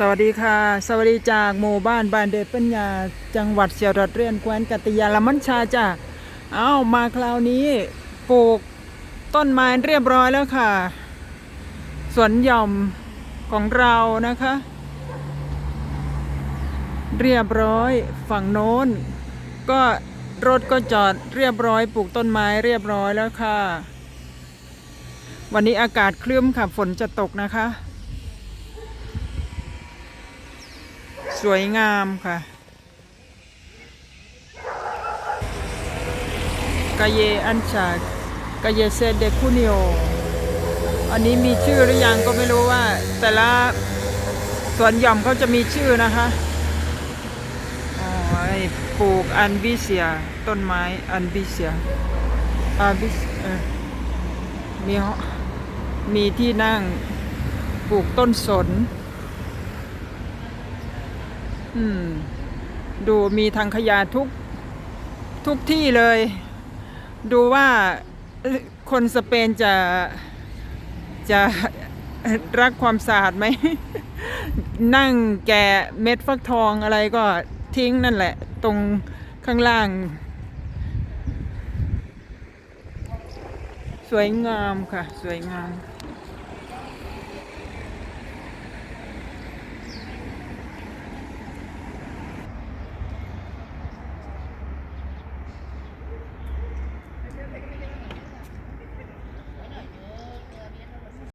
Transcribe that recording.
สวัสดีค่ะ สวัสดีจากหมู่บ้านบานเดชปัญญา จังหวัดเชียงรัดเรียนแคว้นกัตยาลมันชาจ้ะเอ้ามาคราวนี้ปลูกต้นไม้เรียบร้อยแล้วค่ะ สวนหย่อมของเรานะคะ เรียบร้อยฝั่งโน้น ก็รถก็จอดเรียบร้อยปลูกต้นไม้เรียบร้อยแล้วค่ะ วันนี้อากาศครึ้มค่ะฝนจะตกนะคะ สวยงามค่ะ กาเยอันชากาเยเซเดคุนิโอ อันนี้มีชื่อหรือยังก็ไม่รู้ว่า แต่ละสวนหย่อมเขาจะมีชื่อนะคะอ๋อไอ้ปลูกอันบิเซีย ต้นไม้อันบิเซียอาบิเออมีห้อมีที่นั่งปลูกต้นสน อืม ดูมีทางขยะทุกทุกที่เลย ดูว่าคนสเปนจะจะรักความสะอาดไหม นั่งแกะเม็ดฟักทองอะไรก็ทิ้งนั่นแหละ ตรงข้างล่าง สวยงามค่ะ สวยงาม